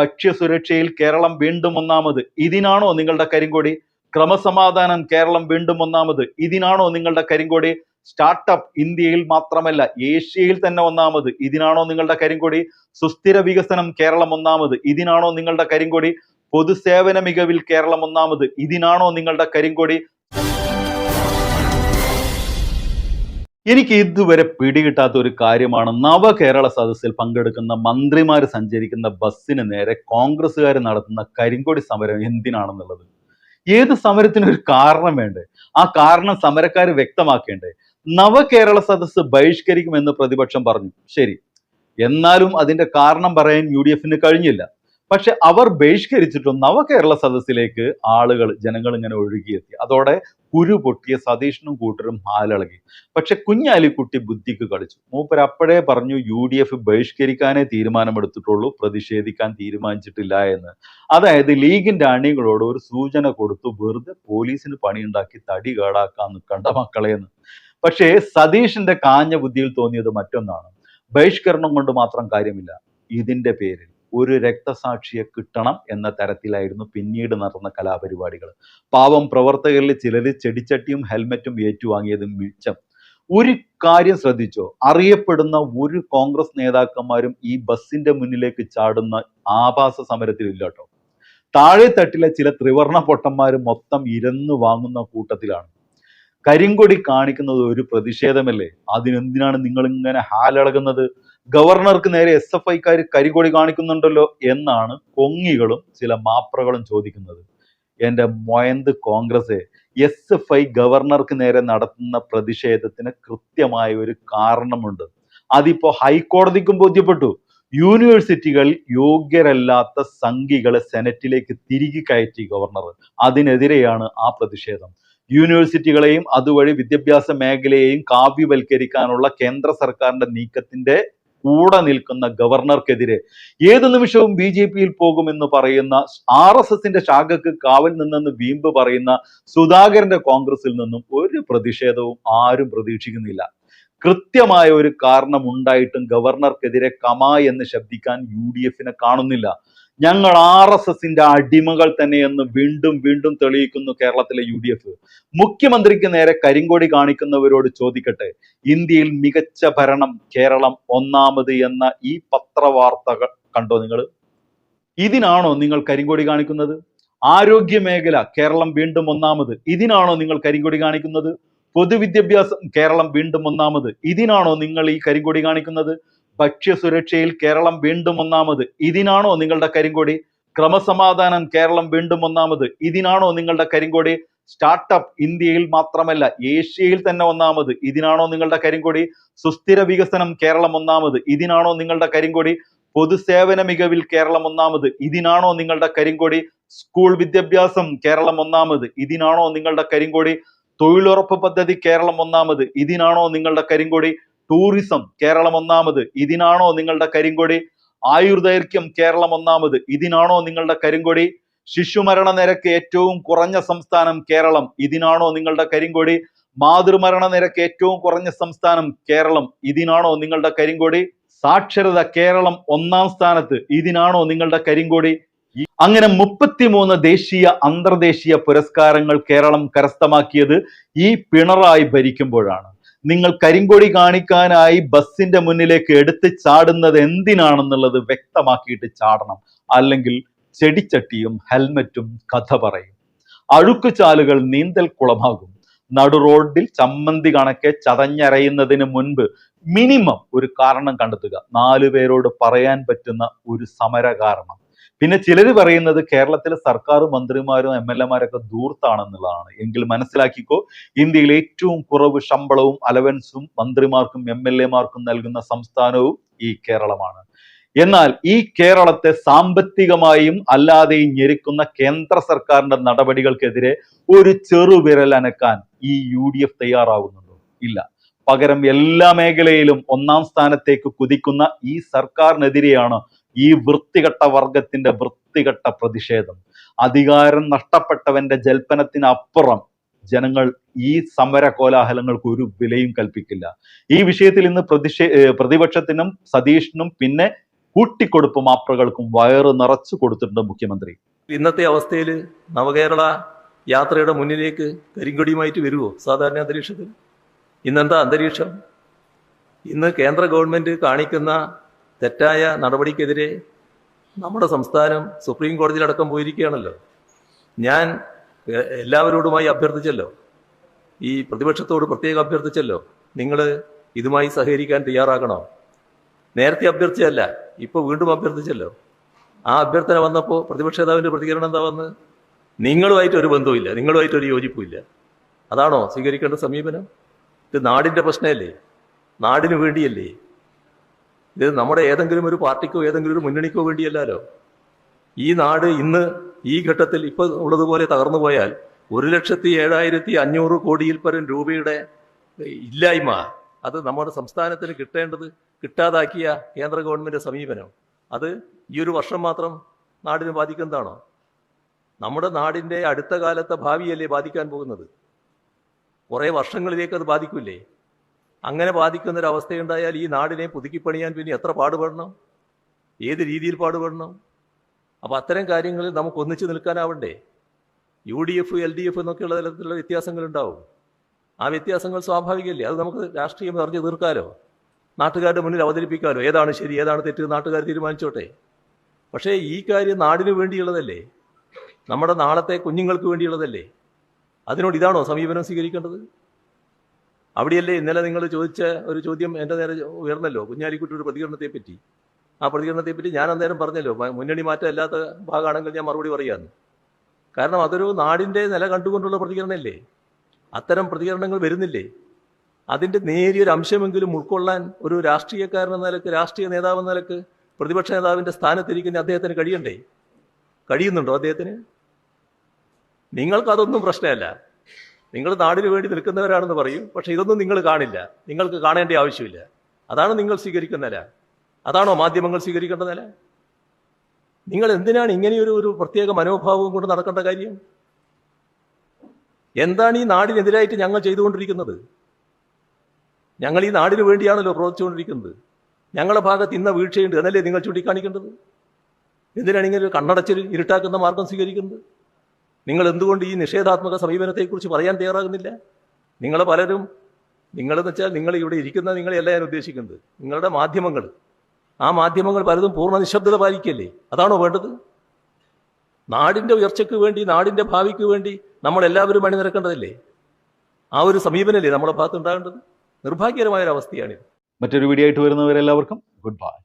ഭക്ഷ്യസുരക്ഷയിൽ കേരളം വീണ്ടും ഒന്നാമത്. ഇതിനാണോ നിങ്ങളുടെ കരിങ്കൊടി? ക്രമസമാധാനം കേരളം വീണ്ടും ഒന്നാമത്. ഇതിനാണോ നിങ്ങളുടെ കരിങ്കൊടി? സ്റ്റാർട്ടപ്പ് ഇന്ത്യയിൽ മാത്രമല്ല ഏഷ്യയിൽ തന്നെ ഒന്നാമത്. ഇതിനാണോ നിങ്ങളുടെ കരിങ്കൊടി? സുസ്ഥിര വികസനം കേരളം ഒന്നാമത്. ഇതിനാണോ നിങ്ങളുടെ കരിങ്കൊടി? പൊതുസേവന മികവിൽ കേരളം ഒന്നാമത്. ഇതിനാണോ നിങ്ങളുടെ കരിങ്കൊടി? എനിക്ക് ഇതുവരെ പിടികിട്ടാത്ത ഒരു കാര്യമാണ് നവകേരള സദസ്സിൽ പങ്കെടുക്കുന്ന മന്ത്രിമാർ സഞ്ചരിക്കുന്ന ബസ്സിന് നേരെ കോൺഗ്രസ്സുകാർ നടത്തുന്ന കരിങ്കൊടി സമരം എന്തിനാണെന്നുള്ളത്? ഏത് സമരത്തിന് ഒരു കാരണം വേണ്ടേ? ആ കാരണം സമരക്കാർ വ്യക്തമാക്കേണ്ടേ? നവകേരള സദസ്സ് ബഹിഷ്കരിക്കുമെന്ന് പ്രതിപക്ഷം പറഞ്ഞു. ശരി. എന്നാലും അതിന്റെ കാരണം പറയാൻ യു കഴിഞ്ഞില്ല. പക്ഷെ അവർ ബഹിഷ്കരിച്ചിട്ടും നവകേരള സദസ്സിലേക്ക് ആളുകൾ ജനങ്ങൾ ഇങ്ങനെ ഒഴുകിയെത്തി. അതോടെ കുരു പൊട്ടിയ സതീഷിനും കൂട്ടരും ഹാലിളകി പക്ഷെ കുഞ്ഞാലിക്കുട്ടി ബുദ്ധിക്ക് കളിച്ചു മൂപ്പർ അപ്പോഴേ പറഞ്ഞു യു ഡി എഫ് ബഹിഷ്കരിക്കാനേ തീരുമാനമെടുത്തിട്ടുള്ളൂ പ്രതിഷേധിക്കാൻ തീരുമാനിച്ചിട്ടില്ല എന്ന്. അതായത് ലീഗിന്റെ അണികളോട് ഒരു സൂചന കൊടുത്തു വെറുതെ പോലീസിന് പണിയുണ്ടാക്കി തടി കേടാക്കാൻ നിൽക്കണ്ട മക്കളെ എന്ന്. പക്ഷേ സതീഷിന്റെ കാഞ്ഞ ബുദ്ധിയിൽ തോന്നിയത് മറ്റൊന്നാണ്. ബഹിഷ്കരണം കൊണ്ട് മാത്രം കാര്യമില്ല ഇതിന്റെ പേരിൽ. ഒരു രക്തസാക്ഷിയെ കിട്ടണം എന്ന തരത്തിലായിരുന്നു പിന്നീട് നടന്ന കലാപരിപാടികൾ. പാവം പ്രവർത്തകരിൽ ചിലർ ചെടിച്ചട്ടിയും ഹെൽമറ്റും ഏറ്റുവാങ്ങിയതും മിച്ചം. ഒരു കാര്യം ശ്രദ്ധിച്ചോ? അറിയപ്പെടുന്ന ഒരു കോൺഗ്രസ് നേതാക്കന്മാരും ഈ ബസ്സിന്റെ മുന്നിലേക്ക് ചാടുന്ന ആഭാസ സമരത്തിൽ ഇല്ലാട്ടോ താഴെ തട്ടിലെ ചില ത്രിവർണ പൊട്ടന്മാർ മൊത്തം ഇരന്നു വാങ്ങുന്ന കൂട്ടത്തിലാണ്. കരിങ്കൊടി കാണിക്കുന്നത് ഒരു പ്രതിഷേധമല്ലേ? അതിനെന്തിനാണ് നിങ്ങൾ ഇങ്ങനെ ഹാലിളകുന്നത്? ഗവർണർക്ക് നേരെ എസ് എഫ് ഐക്കാർ കരികൊടി കാണിക്കുന്നുണ്ടല്ലോ എന്നാണ് കൊങ്ങികളും ചില മാപ്രകളും ചോദിക്കുന്നത്. എന്റെ മൊയന്ത് കോൺഗ്രസ് എസ് എഫ് ഐ ഗവർണർക്ക് നേരെ നടത്തുന്ന പ്രതിഷേധത്തിന് കൃത്യമായ ഒരു കാരണമുണ്ട്. അതിപ്പോ ഹൈക്കോടതിക്കും ബോധ്യപ്പെട്ടു. യൂണിവേഴ്സിറ്റികൾ യോഗ്യരല്ലാത്ത സംഘികളെ സെനറ്റിലേക്ക് തിരികെ കയറ്റി ഗവർണർ. അതിനെതിരെയാണ് ആ പ്രതിഷേധം. യൂണിവേഴ്സിറ്റികളെയും അതുവഴി വിദ്യാഭ്യാസ മേഖലയെയും കാവ്യവൽക്കരിക്കാനുള്ള കേന്ദ്ര സർക്കാരിന്റെ നീക്കത്തിന്റെ കൂടെ നിൽക്കുന്ന ഗവർണർക്കെതിരെ ഏത് നിമിഷവും ബി ജെ പിയിൽ പോകുമെന്ന് പറയുന്ന ആർ എസ് എസിന്റെ ശാഖക്ക് കാവൽ നിന്നെന്ന് വീമ്പ് പറയുന്ന സുധാകരന്റെ കോൺഗ്രസിൽ നിന്നും ഒരു പ്രതിഷേധവും ആരും പ്രതീക്ഷിക്കുന്നില്ല. കൃത്യമായ ഒരു കാരണം ഉണ്ടായിട്ടും ഗവർണർക്കെതിരെ കമാ എന്ന് ശബ്ദിക്കാൻ യു ഡി എഫിനെ കാണുന്നില്ല. ഞങ്ങൾ ആർ എസ് എസിന്റെ അടിമകൾ തന്നെയെന്ന് വീണ്ടും വീണ്ടും തെളിയിക്കുന്നു കേരളത്തിലെ യു ഡി എഫ്. മുഖ്യമന്ത്രിക്ക് നേരെ കരിങ്കോടി കാണിക്കുന്നവരോട് ചോദിക്കട്ടെ? ഇന്ത്യയിൽ മികച്ച ഭരണം കേരളം ഒന്നാമത് എന്ന ഈ പത്രവാർത്തകൾ കണ്ടോ നിങ്ങൾ ഇതിനാണോ നിങ്ങൾ കരിങ്കോടി കാണിക്കുന്നത്? ആരോഗ്യ മേഖല കേരളം വീണ്ടും ഒന്നാമത്. ഇതിനാണോ നിങ്ങൾ കരിങ്കൊടി കാണിക്കുന്നത്? പൊതുവിദ്യാഭ്യാസം കേരളം വീണ്ടും ഒന്നാമത്. ഇതിനാണോ നിങ്ങൾ ഈ കരിങ്കൊടി കാണിക്കുന്നത്? ഭക്ഷ്യസുരക്ഷയിൽ കേരളം വീണ്ടും ഒന്നാമത്. ഇതിനാണോ നിങ്ങളുടെ കരിങ്കൊടി? ക്രമസമാധാനം കേരളം വീണ്ടും ഒന്നാമത്. ഇതിനാണോ നിങ്ങളുടെ കരിങ്കൊടി? സ്റ്റാർട്ടപ്പ് ഇന്ത്യയിൽ മാത്രമല്ല ഏഷ്യയിൽ തന്നെ ഒന്നാമത്. ഇതിനാണോ നിങ്ങളുടെ കരിങ്കൊടി? സുസ്ഥിര വികസനം കേരളം ഒന്നാമത്. ഇതിനാണോ നിങ്ങളുടെ കരിങ്കൊടി? പൊതുസേവന മികവിൽ കേരളം ഒന്നാമത്. ഇതിനാണോ നിങ്ങളുടെ കരിങ്കൊടി? സ്കൂൾ വിദ്യാഭ്യാസം കേരളം ഒന്നാമത്. ഇതിനാണോ നിങ്ങളുടെ കരിങ്കൊടി? തൊഴിലുറപ്പ് പദ്ധതി കേരളം ഒന്നാമത്. ഇതിനാണോ നിങ്ങളുടെ കരിങ്കൊടി? ടൂറിസം കേരളം ഒന്നാമത്. ഇതിനാണോ നിങ്ങളുടെ കരിങ്കൊടി? ആയുർദൈർഘ്യം കേരളം ഒന്നാമത്. ഇതിനാണോ നിങ്ങളുടെ കരിങ്കൊടി? ശിശുമരണ നിരക്ക് ഏറ്റവും കുറഞ്ഞ സംസ്ഥാനം കേരളം. ഇതിനാണോ നിങ്ങളുടെ കരിങ്കൊടി? മാതൃമരണ നിരക്ക് ഏറ്റവും കുറഞ്ഞ സംസ്ഥാനം കേരളം. ഇതിനാണോ നിങ്ങളുടെ കരിങ്കൊടി? സാക്ഷരത കേരളം ഒന്നാം സ്ഥാനത്ത്. ഇതിനാണോ നിങ്ങളുടെ കരിങ്കൊടി? അങ്ങനെ മുപ്പത്തിമൂന്ന് ദേശീയ അന്തർദേശീയ പുരസ്കാരങ്ങൾ കേരളം കരസ്ഥമാക്കിയത് ഈ പിണറായി ഭരിക്കുമ്പോഴാണ്. നിങ്ങൾ കരിങ്കൊടി കാണിക്കാനായി ബസ്സിന്റെ മുന്നിലേക്ക് എടുത്ത് ചാടുന്നത് എന്തിനാണെന്നുള്ളത് വ്യക്തമാക്കിയിട്ട് ചാടണം. അല്ലെങ്കിൽ ചെടിച്ചട്ടിയും ഹെൽമറ്റും കഥ പറയും. അഴുക്കുചാലുകൾ നീന്തൽ കുളമാകും. നടു റോഡിൽ ചമ്മന്തി കണക്കെ ചതഞ്ഞരയുന്നതിന് മുൻപ് മിനിമം ഒരു കാരണം കണ്ടെത്തുക. നാലു പേരോട് പറയാൻ പറ്റുന്ന ഒരു സമര കാരണം പിന്നെ ചിലർ പറയുന്നത് കേരളത്തിലെ സർക്കാർ മന്ത്രിമാരും എം എൽ എമാരൊക്കെ ദൂർത്താണെന്നുള്ളതാണ് എങ്കിൽ മനസ്സിലാക്കിക്കോ ഇന്ത്യയിൽ ഏറ്റവും കുറവ് ശമ്പളവും അലവൻസും മന്ത്രിമാർക്കും എം എൽ എമാർക്കും നൽകുന്ന സംസ്ഥാനവും ഈ കേരളമാണ്. എന്നാൽ ഈ കേരളത്തെ സാമ്പത്തികമായും അല്ലാതെയും ഞെരുക്കുന്ന കേന്ദ്ര സർക്കാരിന്റെ നടപടികൾക്കെതിരെ ഒരു ചെറുവിരൽ അനക്കാൻ ഈ യു ഡി എഫ് തയ്യാറാവുന്നുണ്ടോ? ഇല്ല. പകരം എല്ലാ മേഖലയിലും ഒന്നാം സ്ഥാനത്തേക്ക് കുതിക്കുന്ന ഈ സർക്കാരിനെതിരെയാണ് ഈ വൃത്തികെട്ട വർഗത്തിന്റെ വൃത്തികെട്ട പ്രതിഷേധം. അധികാരം നഷ്ടപ്പെട്ടവന്റെ ജൽപ്പനത്തിനപ്പുറം ജനങ്ങൾ ഈ സമര കോലാഹലങ്ങൾക്ക് ഒരു വിലയും കൽപ്പിക്കില്ല. ഈ വിഷയത്തിൽ ഇന്ന് പ്രതിഷേ പ്രതിപക്ഷത്തിനും സതീഷിനും പിന്നെ കൂട്ടിക്കൊടുപ്പ് മാപ്രകൾക്കും വയറ് നിറച്ചു കൊടുത്തിട്ടുണ്ട് മുഖ്യമന്ത്രി. ഇന്നത്തെ അവസ്ഥയിൽ നവകേരള യാത്രയുടെ മുന്നിലേക്ക് കരിങ്കൊടിയുമായിട്ട് വരുമോ സാധാരണ അന്തരീക്ഷത്തിൽ. ഇന്നെന്താ അന്തരീക്ഷം? ഇന്ന് കേന്ദ്ര ഗവൺമെന്റ് കാണിക്കുന്ന തെറ്റായ നടപടിക്കെതിരെ നമ്മുടെ സംസ്ഥാനം സുപ്രീം കോടതിയിലടക്കം പോയിരിക്കുകയാണല്ലോ. ഞാൻ എല്ലാവരോടുമായി അഭ്യർത്ഥിച്ചല്ലോ. ഈ പ്രതിപക്ഷത്തോട് പ്രത്യേകം അഭ്യർത്ഥിച്ചല്ലോ. നിങ്ങൾ ഇതുമായി സഹകരിക്കാൻ തയ്യാറാകണോ? നേരത്തെ അഭ്യർത്ഥിച്ചല്ല ഇപ്പോൾ വീണ്ടും അഭ്യർത്ഥിച്ചല്ലോ. ആ അഭ്യർത്ഥന വന്നപ്പോൾ പ്രതിപക്ഷ നേതാവിന്റെ പ്രതികരണം എന്താ വന്ന്? നിങ്ങളുമായിട്ട് ഒരു ബന്ധവുമില്ല നിങ്ങളുമായിട്ട് ഒരു യോജിപ്പുമില്ല. അതാണോ സ്വീകരിക്കേണ്ട സമീപനം? ഇത് നാടിന്റെ പ്രശ്നമല്ലേ? നാടിനു വേണ്ടിയല്ലേ? ഇത് നമ്മുടെ ഏതെങ്കിലും ഒരു പാർട്ടിക്കോ ഏതെങ്കിലും ഒരു മുന്നണിക്കോ വേണ്ടിയല്ലല്ലോ ഈ നാട് ഇന്ന് ഈ ഘട്ടത്തിൽ ഇപ്പൊ ഉള്ളതുപോലെ തകർന്നു പോയാൽ ഒരു ലക്ഷത്തി ഏഴായിരത്തി അഞ്ഞൂറ് കോടിയിൽ പരം രൂപയുടെ ഇല്ലായ്മ അത് നമ്മുടെ സംസ്ഥാനത്തിന് കിട്ടേണ്ടത് കിട്ടാതാക്കിയ കേന്ദ്ര ഗവൺമെന്റ് സമീപനം. അത് ഈ ഒരു വർഷം മാത്രം നാടിനെ ബാധിക്കുന്നതാണോ? നമ്മുടെ നാടിന്റെ അടുത്ത കാലത്തെ ഭാവിയല്ലേ ബാധിക്കാൻ പോകുന്നത്? കുറേ വർഷങ്ങളിലേക്ക് അത് ബാധിക്കില്ലേ? അങ്ങനെ ബാധിക്കുന്ന ഒരു അവസ്ഥയുണ്ടായാൽ ഈ നാടിനെ പുതുക്കിപ്പണിയാൻ പിന്നെ എത്ര പാടുപെടണം? ഏത് രീതിയിൽ പാടുപെടണം? അപ്പോൾ അത്തരം കാര്യങ്ങളിൽ നമുക്ക് ഒന്നിച്ചു നിൽക്കാനാവണ്ടേ? U D F L D F എന്നൊക്കെയുള്ള തരത്തിലുള്ള വ്യത്യാസങ്ങൾ ഉണ്ടാവും ആ വ്യത്യാസങ്ങൾ സ്വാഭാവികമല്ലേ? അത് നമുക്ക് രാഷ്ട്രീയം അറിഞ്ഞു തീർക്കാലോ? നാട്ടുകാരുടെ മുന്നിൽ അവതരിപ്പിക്കാലോ? ഏതാണ് ശരി ഏതാണ് തെറ്റ് നാട്ടുകാർ തീരുമാനിച്ചോട്ടെ? പക്ഷേ ഈ കാര്യം നാടിനു വേണ്ടിയുള്ളതല്ലേ? നമ്മുടെ നാളത്തെ കുഞ്ഞുങ്ങൾക്ക് വേണ്ടിയുള്ളതല്ലേ? അതിനോട് ഇതാണോ സമീപനം സ്വീകരിക്കേണ്ടത്? അവിടെയല്ലേ ഇന്നലെ നിങ്ങൾ ചോദിച്ച ഒരു ചോദ്യം എന്റെ നേരെ ഉയർന്നല്ലോ. കുഞ്ഞാലിക്കുട്ടിയുടെ പ്രതികരണത്തെ പറ്റി ആ പ്രതികരണത്തെ പറ്റി ഞാൻ അന്നേരം പറഞ്ഞല്ലോ മുന്നണി മാറ്റം അല്ലാത്ത ഭാഗമാണെങ്കിൽ ഞാൻ മറുപടി പറയാമെന്ന് കാരണം അതൊരു നാടിന്റെ നില കണ്ടുകൊണ്ടുള്ള പ്രതികരണമല്ലേ? അത്തരം പ്രതികരണങ്ങൾ വരുന്നില്ലേ? അതിന്റെ നേരിയൊരു അംശമെങ്കിലും ഉൾക്കൊള്ളാൻ ഒരു രാഷ്ട്രീയക്കാരൻ എന്ന നിലയ്ക്ക് രാഷ്ട്രീയ നേതാവ് എന്ന നിലയ്ക്ക് പ്രതിപക്ഷ നേതാവിന്റെ സ്ഥാനത്തിരിക്കുന്ന അദ്ദേഹത്തിന് കഴിയണ്ടേ? കഴിയുന്നുണ്ടോ അദ്ദേഹത്തിന്? നിങ്ങൾക്കതൊന്നും പ്രശ്നമല്ല. നിങ്ങൾ നാടിന് വേണ്ടി നിൽക്കുന്നവരാണെന്ന് പറയും പക്ഷെ ഇതൊന്നും നിങ്ങൾ കാണില്ല. നിങ്ങൾക്ക് കാണേണ്ട ആവശ്യമില്ല. അതാണ് നിങ്ങൾ സ്വീകരിക്കുന്ന നില. അതാണോ മാധ്യമങ്ങൾ സ്വീകരിക്കേണ്ട നില? നിങ്ങൾ എന്തിനാണ് ഇങ്ങനെയൊരു ഒരു പ്രത്യേക മനോഭാവവും കൊണ്ട് നടക്കേണ്ട കാര്യം? എന്താണ് ഈ നാടിനെതിരായിട്ട് ഞങ്ങൾ ചെയ്തുകൊണ്ടിരിക്കുന്നത്? ഞങ്ങൾ ഈ നാടിന് വേണ്ടിയാണല്ലോ പ്രവർത്തിച്ചുകൊണ്ടിരിക്കുന്നത്. ഞങ്ങളുടെ ഭാഗത്ത് ഇന്ന വീഴ്ചയുണ്ട് എന്നല്ലേ നിങ്ങൾ ചൂണ്ടിക്കാണിക്കേണ്ടത്? എന്തിനാണ് ഇങ്ങനെ ഒരു കണ്ണടച്ചിൽ ഇരുട്ടാക്കുന്ന മാർഗം സ്വീകരിക്കുന്നത്? നിങ്ങൾ എന്തുകൊണ്ട് ഈ നിഷേധാത്മക സമീപനത്തെക്കുറിച്ച് പറയാൻ തയ്യാറാകുന്നില്ല? നിങ്ങൾ പലരും നിങ്ങളെന്ന് വെച്ചാൽ നിങ്ങൾ ഇവിടെ ഇരിക്കുന്ന നിങ്ങളെയല്ല ഞാൻ ഉദ്ദേശിക്കുന്നത്. നിങ്ങളുടെ മാധ്യമങ്ങൾ. ആ മാധ്യമങ്ങൾ പലതും പൂർണ നിശബ്ദത പാലിക്കല്ലേ അതാണോ വേണ്ടത്? നാടിന്റെ ഉയർച്ചയ്ക്ക് വേണ്ടി നാടിന്റെ ഭാവിക്ക് വേണ്ടി നമ്മൾ എല്ലാവരും അണിനിരക്കേണ്ടതല്ലേ? ആ ഒരു സമീപനല്ലേ നമ്മുടെ ഭാഗത്ത് ഉണ്ടാകേണ്ടത് നിർഭാഗ്യകരമായ ഒരു അവസ്ഥയാണിത് മറ്റൊരു വീഡിയോ ആയിട്ട് വരുന്നവരെല്ലാവർക്കും ഗുഡ് ബൈ.